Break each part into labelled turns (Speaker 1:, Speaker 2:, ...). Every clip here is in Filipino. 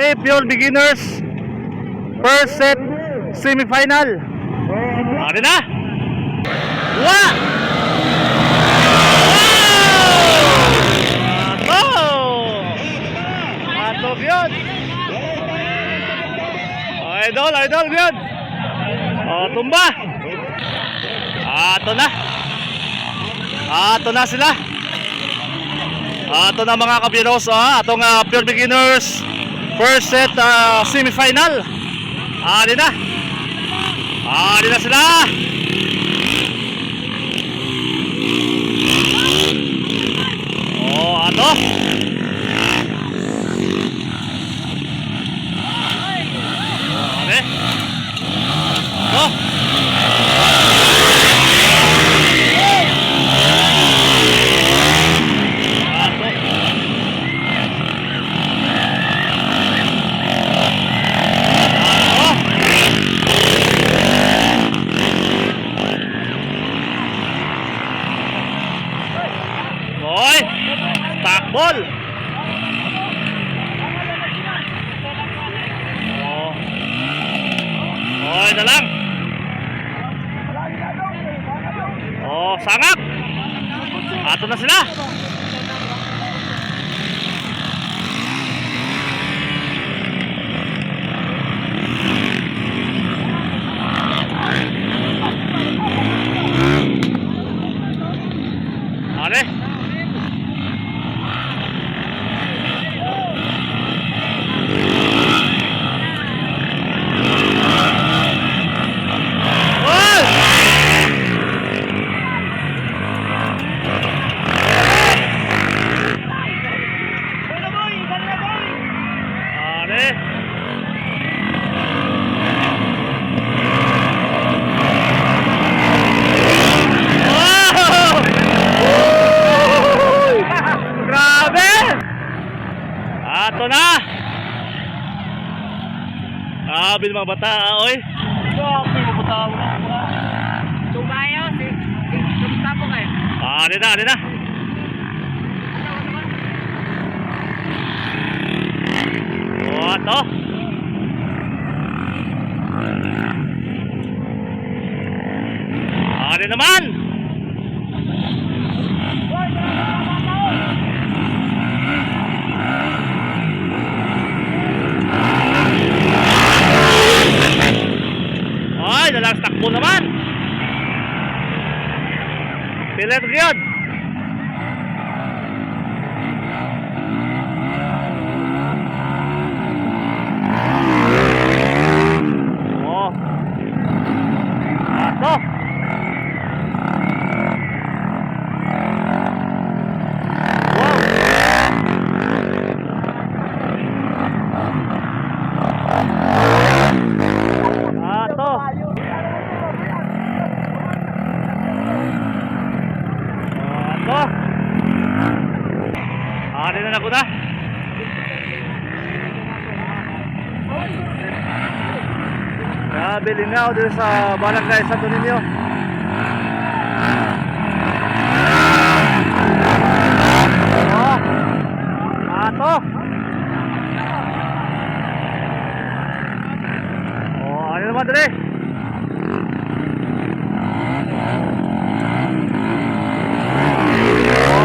Speaker 1: Okay, pure beginners. First set, semifinal. Ari na. Wa! Wow! Ato yun. Oh, idol, idol yun. Oh, tumba. Ato na. Ato na sila. Ato na mga kabiros, ah, atong ah, pure beginners first set ah, semifinal. Ari na. Ari na sila. Oh, ato. Ari. Oh. Ato. Ato. Hoy! Takbol! Oh. Hoy, na lang. Oh, sangak. Ato na sila. Are. Hoy! Are. Wow! Grabe! Ato na! Grabe mga bata, ah, oy. Grabe mga bata.
Speaker 2: Tumayo, si, si, tumta po kayo.
Speaker 1: Ah, di na, di na. O, ato. Ah, di naman. Ay, dalang takbo naman. Pilit yun. Oh. Ato. Wow. Ato. Ato. Ari na na ko na. Grabe lingaw dito sa Barangay Santo Niño. Oh. Ato. Oh, ano naman dali?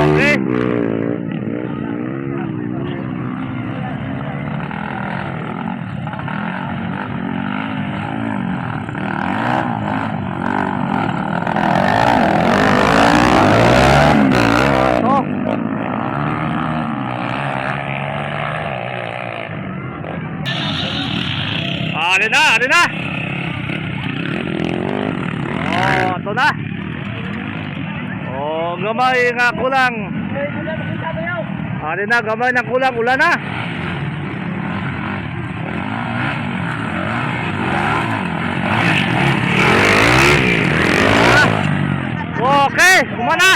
Speaker 1: Okay. Ito. Na, ari na. Oh, ito na. Oh, gamay nga kulang. Na, gamay ng kulang, ulan na. Okay, kumana.